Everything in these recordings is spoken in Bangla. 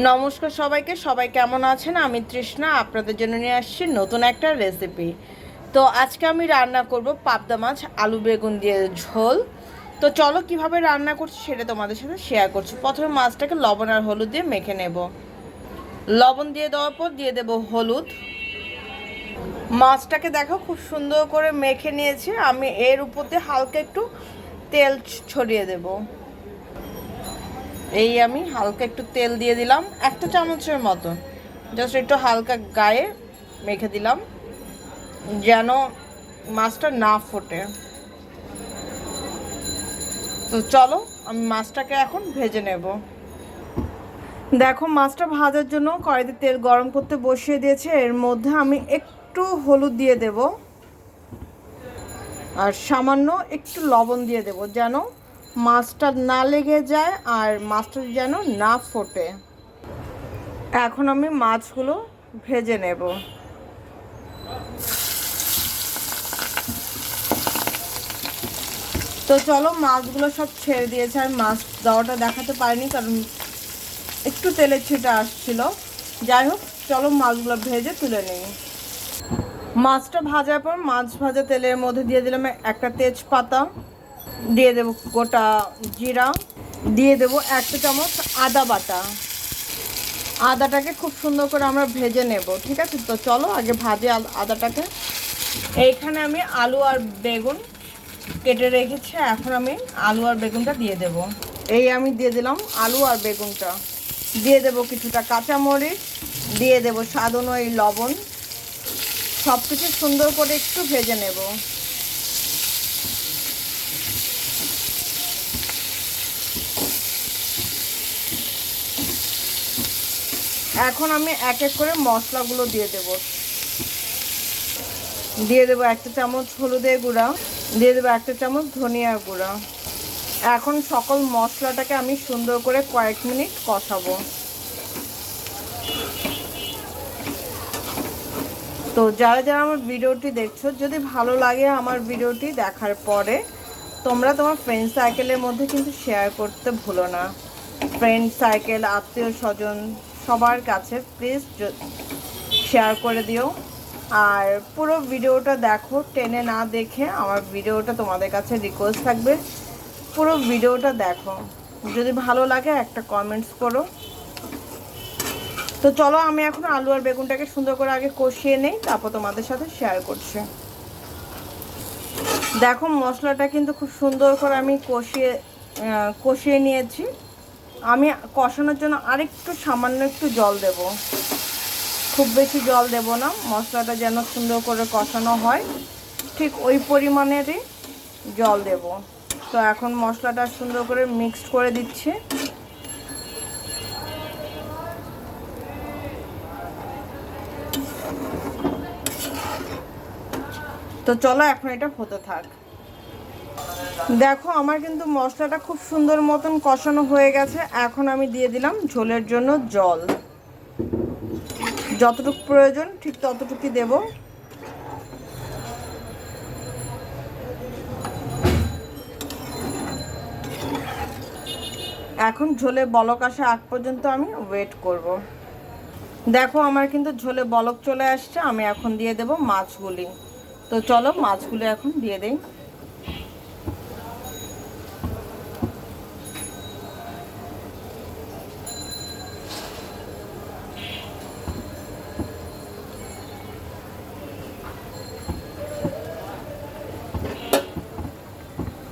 নমস্কার সবাইকে, সবাই কেমন আছেন? আমি তৃষ্ণা, আপনাদের জন্য নিয়ে আসছি নতুন একটা রেসিপি তো আজকে আমি রান্না করব পাবদা মাছ, আলু বেগুন দিয়ে ঝোল। তো চলো কীভাবে রান্না করছি সেটা তোমাদের সাথে শেয়ার করছি। প্রথমে মাছটাকে লবণ আর হলুদ দিয়ে মেখে নেব। লবণ দিয়ে দেওয়ার পর দিয়ে দেব হলুদ। মাছটাকে দেখো খুব সুন্দর করে মেখে নিয়েছি। আমি এর উপর দিয়ে হালকা একটু তেল ছড়িয়ে দেবো। এই আমি হালকা একটু তেল দিয়ে দিলাম, একটা চামচের মতন। জাস্ট একটু হালকা গায়ে মেখে দিলাম, যেন মাছটা না ফোটে। তো চলো, আমি মাছটাকে এখন ভেজে নেব। দেখো, মাছটা ভাজার জন্য কড়াইতে তেল গরম করতে বসিয়ে দিয়েছে। এর মধ্যে আমি একটু হলুদ দিয়ে দেব। আর সামান্য একটু লবণ দিয়ে দেব, যেন মাছটা না লেগে যায় আর মাছটা যেন না ফোটে। এখন আমি মাছগুলো ভেজে নেব। তো চলো মাছগুলো সব ছেড়ে দিয়েছে, আর মাছ দেওয়াটা দেখাতে পারিনি, কারণ একটু তেলের ছিটা আসছিল। যাই হোক, চলো মাছগুলো ভেজে তুলে নিই। মাছটা ভাজার পর মাছ ভাজা তেলের মধ্যে দিয়ে দিলাম একটা তেজপাতা। দিয়ে দেব গোটা জিরা, দিয়ে দেব একটা চামচ আদা বাটা। আদাটাকে খুব সুন্দর করে আমরা ভেজে নেব, ঠিক আছে? তো চলো আগে ভাজে আদাটাকে। এইখানে আমি আলু আর বেগুন কেটে রেখেছি, এখন আমি আলু আর বেগুনটা দিয়ে দেব। এই আমি দিয়ে দিলাম আলু আর বেগুনটা। দিয়ে দেব কিছুটা কাঁচামরিচ, দিয়ে দেব স্বাদ অনুযায়ী লবণ। সব কিছু সুন্দর করে একটু ভেজে নেব। এখন আমি এক এক করে মশলাগুলো দিয়ে দেব। দিয়ে দেবো একটা চামচ হলুদের গুঁড়া, দিয়ে দেবো একটা চামচ ধনিয়া গুঁড়া। এখন সকল মশলাটাকে আমি সুন্দর করে কয়েক মিনিট কষাবো। তো যারা যারা আমার ভিডিওটি দেখছ, যদি ভালো লাগে আমার ভিডিওটি দেখার পরে, তোমরা তোমার ফ্রেন্ড সার্কেলের মধ্যে কিন্তু শেয়ার করতে ভুলো না। ফ্রেন্ড সার্কেল আত্মীয় স্বজন সবার কাছে প্লিজ শেয়ার করে দিও। আর পুরো ভিডিওটা দেখো, টেনে না দেখে আমার ভিডিওটা তোমাদের কাছে রিকোয়েস্ট থাকবে। পুরো ভিডিওটা দেখো। যদি ভালো লাগে একটা কমেন্টস করো। তো চলো, আমি এখন আলু আর বেগুনটাকে সুন্দর করে আগে কষিয়ে নেই, তারপর তোমাদের সাথে শেয়ার করছি। দেখো, মশলাটা কিন্তু খুব সুন্দর করে আমি কষিয়ে কষিয়ে নিয়েছি। আমি কষানোর জন্য আরেকটু সামান্য একটু জল দেব। খুব বেশি জল দেব না, মশলাটা যেন সুন্দর করে কষানো হয়। ঠিক ওই পরিমাণেরই জল দেব। তো এখন মশলাটা সুন্দর করে মিক্সড করে দিচ্ছি। তো চলো এখন এটা হতে থাক। দেখো, আমার কিন্তু মশলাটা খুব সুন্দর মতন কষানো হয়ে গেছে। এখন আমি দিয়ে দিলাম ঝোলের জন্য জল। যতটুকু প্রয়োজন, ঠিক ততটুকুই দেব। এখন ঝোলে বলক আসা আগ পর্যন্ত আমি ওয়েট করব। দেখো, আমার কিন্তু ঝোলে বলক চলে আসছে। আমি এখন দিয়ে দেব মাছগুলি। তো চলো, মাছগুলি এখন দিয়ে দেই।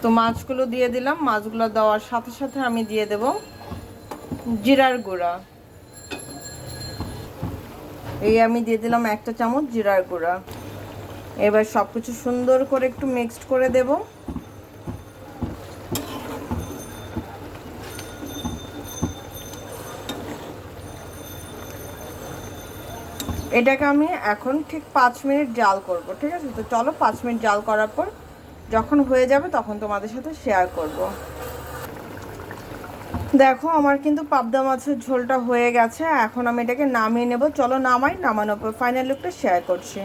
তো মাছগুলো দিয়ে দিলাম। মাছগুলো দেওয়ার সাথে সাথে আমি দিয়ে দেব জিরার গুঁড়া। এই আমি দিয়ে দিলাম একটা চামচ জিরার গুঁড়া। এবার সব কিছু সুন্দর করে একটু মিক্সড করে দেব। এটাকে আমি এখন ঠিক পাঁচ মিনিট জাল করব, ঠিক আছে? তো চলো পাঁচ মিনিট জাল করার পর যখন হয়ে যাবে তখন তোমাদের সাথে শেয়ার করব। দেখো, আমার কিন্তু পাবদা মাছের ঝোলটা হয়ে গেছে, এখন আমি এটাকে নামিয়ে নেব। চলো নামাই, নামানোর পর ফাইনাল লুকটা শেয়ার করছি।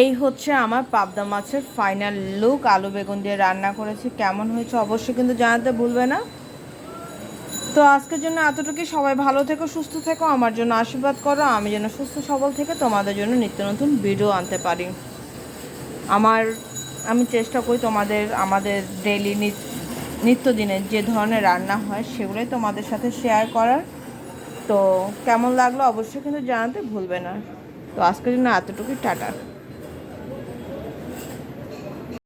এই হচ্ছে আমার পাবদা মাছের ফাইনাল লুক আলু বেগুন দিয়ে রান্না করেছি, কেমন হয়েছে অবশ্যই কিন্তু জানাতে ভুলবে না। তো আজকের জন্য এতটুকুই। সবাই ভালো থেকো, সুস্থ থেকো, আমার জন্য আশীর্বাদ করো, আমি যেন সুস্থ, সবল থেকে তোমাদের জন্য নিত্য নতুন ভিডিও আনতে পারি। আমার, আমি চেষ্টা করি তোমাদের, আমাদের ডেলি নিত্যদিনের যে ধরনের রান্না হয় সেগুলোই তোমাদের সাথে শেয়ার করার। তো কেমন লাগল অবশ্যই কিন্তু জানাতে ভুলবে না। তো আজকের জন্য এতটুকুই, টাটা।